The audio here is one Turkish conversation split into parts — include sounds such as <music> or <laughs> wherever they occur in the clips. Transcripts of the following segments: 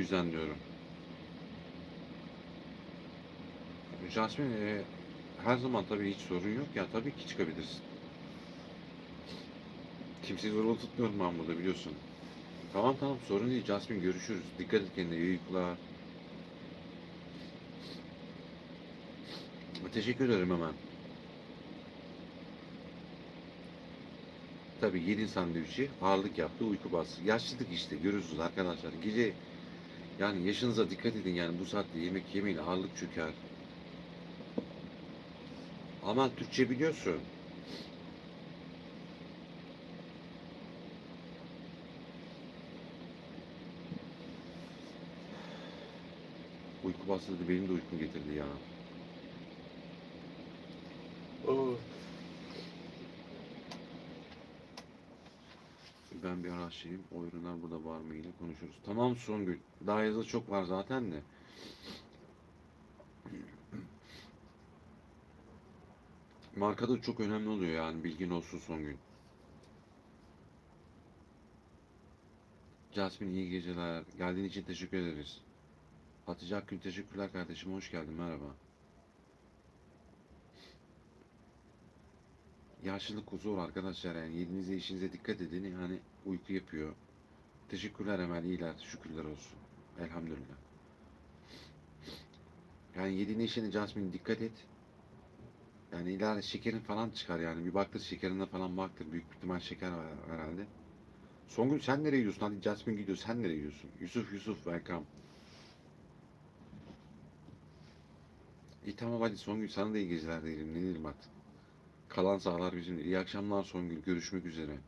yüzden diyorum. Jasmine e, her zaman tabii hiç sorun yok ya tabii ki çıkabilirsin. Kimseyi zorla tutmuyorum ben burada biliyorsun. Tamam tamam sorun değil Jasmine görüşürüz. Dikkat et kendine iyi. Teşekkür ederim hemen. Tabii yedin sandviçi, ağırlık yaptı, uyku bastı. Yaşlılık işte görüyorsunuz arkadaşlar. Gece yani yaşınıza dikkat edin yani bu saatte yemek yemeyin ağırlık çöker. Aman Türkçe biliyorsun. Uyku bastı dedi, benim de uykum getirdi ya. Oh. Ben bir araştırayım. O ürünler burada var mı yine konuşuruz. Tamam Songül. Daha yazılı çok var zaten de. Markada çok önemli oluyor yani bilgin olsun Songül. Jasmine iyi geceler. Geldiğin için teşekkür ederiz. Hatice Akgül teşekkürler kardeşim. Hoş geldin. Merhaba. Yaşlılık zor arkadaşlar yani yediğinize işinize dikkat edin yani uyku yapıyor. Teşekkürler Emel iyiler şükürler olsun. Elhamdülillah. Yani yediğin işine Jasmine dikkat et. Yani ileride şekerin falan çıkar yani bir baktır şekerine falan baktır büyük ihtimal şeker var herhalde. Songül sen nereye gidiyorsun? Hadi Jasmine gidiyor sen nereye gidiyorsun? Yusuf Yusuf welcome. İyi tamam hadi Songül sana da iyi geceler diyelim ne diyelim artık. Kalan sağlar bizimdir. İyi akşamlar Songül. Görüşmek üzere.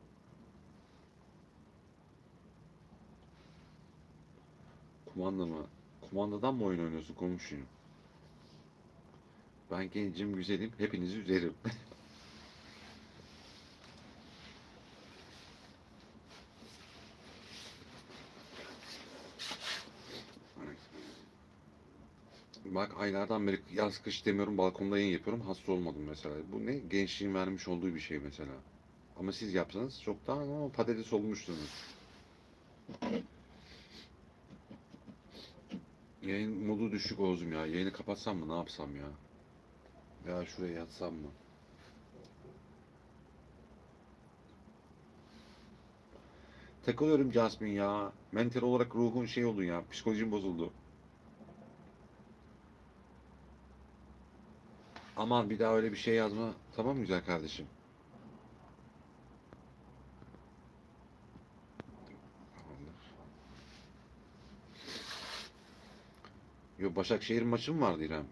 Kumanda mı? Kumandadan mı oyun oynuyorsun komşuyum? Ben gencim, güzelim. Hepinizi üzerim. <laughs> Bak aylardan beri yaz kış demiyorum balkonda yayın yapıyorum hasta olmadım mesela. Bu ne? Gençliğin vermiş olduğu bir şey mesela. Ama siz yapsanız çoktan ama patates olmuştunuz. Yayın modu düşük Oğuz'um ya. Yayını kapatsam mı ne yapsam ya? Ya şuraya yatsam mı? Takılıyorum Jasmine ya. Mental olarak ruhum şey oldu ya. Psikolojim bozuldu. Aman bir daha öyle bir şey yazma. Tamam güzel kardeşim? Yo Başakşehir maçı mı vardı İrem?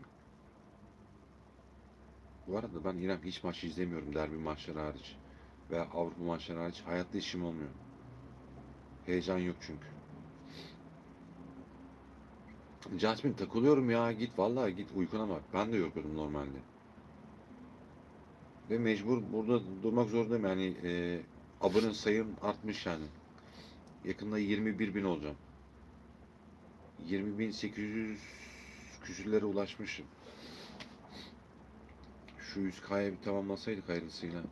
Bu arada ben İrem hiç maç izlemiyorum derbi maçları hariç. Veya Avrupa maçları hariç. Hayatta işim olmuyor. Heyecan yok çünkü. Jasmine takılıyorum ya git vallahi git uykuna bak. Ben de yorgunum normalde. Ve mecbur burada durmak zorundayım yani e, abone sayım artmış yani. Yakında 21 bin olacağım. 20.800 küsürlere ulaşmışım. Şu 100K'ya bir tamamlasaydık hayırlısıyla.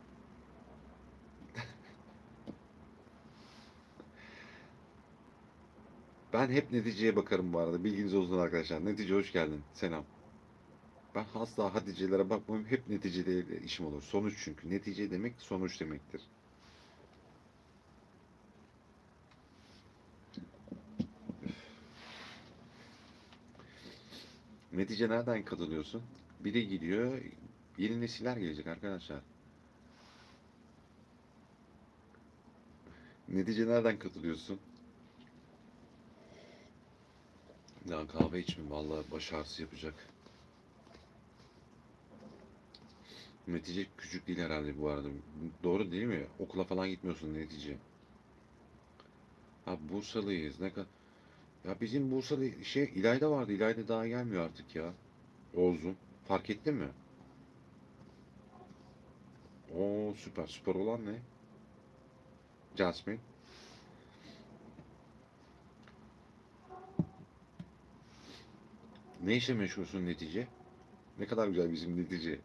Ben hep neticeye bakarım bu arada. Bilginiz olsun arkadaşlar. Netice hoş geldin. Selam. Ben asla haticelere bakmam. Hep neticede işim olur. Sonuç çünkü. Netice demek sonuç demektir. Netice nereden katılıyorsun? Biri gidiyor. Yeni nesiller gelecek arkadaşlar. Netice nereden katılıyorsun? Ya kahve içmeyeyim vallahi baş ağrısı yapacak. Netice küçük değil herhalde bu arada. Doğru değil mi? Okula falan gitmiyorsun netice. Ha Bursalıyız. Ne kadar... Ya bizim Bursa'da şey İlayda vardı. İlayda daha gelmiyor artık ya. Oğuz'um. Fark ettin mi? Oo süper. Süper olan ne? Jasmine. Ne işle meşgulsün netice? Ne kadar güzel bizim netice.